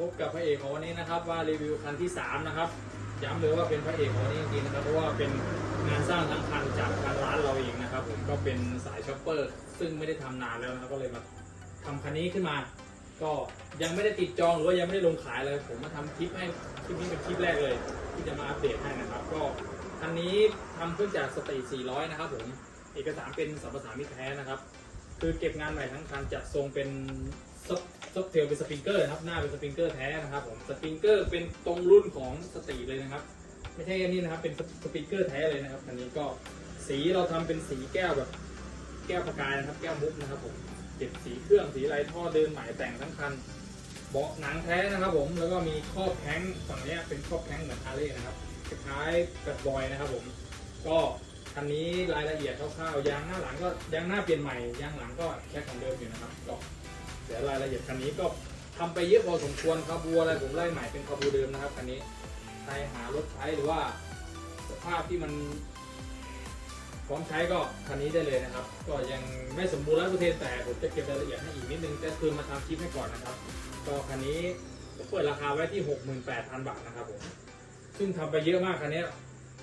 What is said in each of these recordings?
พบกับพระเอกของวันนี้นะครับ ว่ารีวิวคันที่ 3 นะครับ ย้ำเลยว่าเป็นพระเอกของวันนี้จริงๆนะครับเพราะว่าเป็นงานสร้างทั้งคันจากทางร้านเราเองนะครับผมก็เป็นสายช็อปเปอร์ซึ่งไม่ได้ทำนานแล้วนะครับก็เลยมาทำคันนี้ขึ้นมา ก็ยังไม่ได้ติดจองหรือว่ายังไม่ได้ลงขายเลยผมมาทำคลิปให้คลิปนี้เป็นคลิปแรกเลย ที่จะมาอัปเดตให้นะครับ ก็คันนี้ทำขึ้นจากสตี400 นะครับผมเอกสารเป็นสัมปทานมิตรแท้นะครับ คือเก็บงานใหม่ทั้งคันจัดทรงเป็น ซับซับเทลเป็นสปริงเกอร์นะครับ หน้าเป็นสปริงเกอร์แท้นะครับผมสปริงเกอร์เป็นตรงรุ่นของสตรีเลยนะครับ ไม่ใช่อันนี้นะครับเป็นสปริงเกอร์แท้เลยนะครับอันนี้ก็สีเราทำเป็นสีแก้วแบบ แก้วประกายนะครับ แก้วมุกนะครับผมเก็บสีเครื่องสีอะไรท่อเดินใหม่แต่งทั้งคันเบาะหนังแท้นะครับผมแล้วก็มีครอบแข้งฝั่งนี้เป็นครอบแข้งเหมือนฮาร์เลย์นะครับคล้ายกับดอยนะครับผม ก็คันนี้รายละเอียดคร่าวๆยางหน้าหลังก็ยางหน้าเปลี่ยนใหม่ยางหลังก็แค่ของเดิมอยู่นะครับก็ เดี๋ยรายละเอียดคันนี้ก็ทำไปเยอะพอสมควรครับบัวอะไรผมไล่ใหม่เป็นคาบูเดิมนะครับคันนี้ใครหารถใช้หรือว่าสภาพที่มันพร้อมใช้ก็คันนี้ได้เลยนะครับ ก็ยังไม่สมบูรณ์ร้อยเปอร์เซ็นต์แต่ผมจะเก็บรายละเอียดให้อีกนิดนึงแต่คือมาทำคลิปให้ก่อนนะครับ ก็คันนี้ผมเปิดราคาไว้ที่ 68,000 บาทนะครับผมซึ่งทำไปเยอะมากคันนี้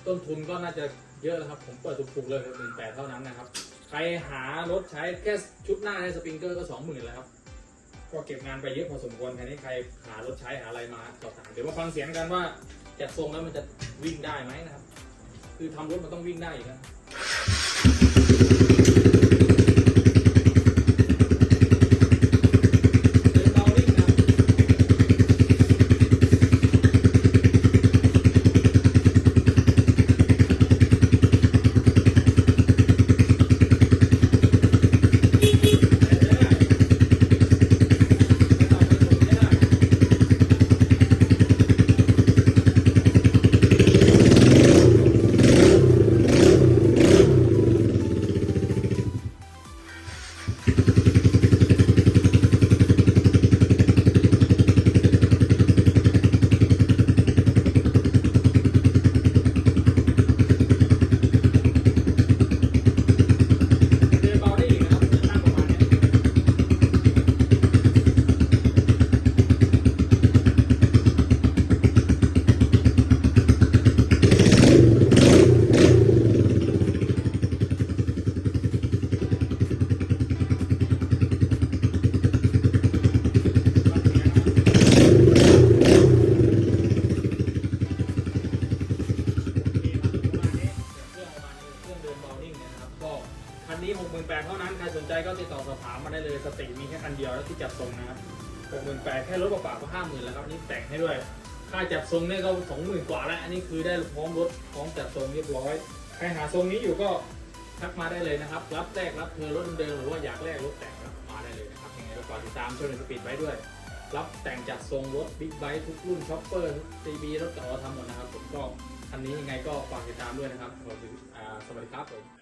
ต้นทุนก็น่าจะเยอะแล้วครับ ผมเปิดถูกๆเลยหมื่นแปดเท่านั้นนะครับ ใครหารถใช้แค่ชุดหน้าในสปริงเกอร์ก็สองหมื่นแล้วครับ ก็เก็บงานไปเยอะพอสมควรคันนี้ใครหารถใช้หาอะไรมาสอบถามเดี๋ยวมาฟังเสียงกันว่าจัดทรงแล้วมันจะวิ่งได้ไหมนะครับ คือทำรถมันต้องวิ่งได้อยู่แล้ว ก็ติดต่อสอบถามมาได้เลยสติมีแค่คันเดียวแล้วที่จัดทรงนะครับ68,000แค่รถเปล่าๆก็50,000แล้วครับนี่แต่งให้ด้วย ค่าจัดทรงเนี่ยก็20,000กว่าแล้ว อันนี้คือได้พร้อมรถพร้อมจัดทรงเรียบร้อย ใครหาทรงนี้อยู่ก็ทักมาได้เลยนะครับ รับแลกรับเธอรถเดิมหรือว่าอยากแลกรถแต่งก็มาได้เลยนะครับยังไงก็ฝากติดตามช่วยสปีดไว้ด้วย รับแต่งจัดทรงรถบิ๊กไบค์ทุกรุ่นช็อปเปอร์ทีบีรถเก่าเราทำหมดนะครับผมก็คันนี้ยังไงก็ฝากติดตามด้วยนะครับสวัสดีครับผม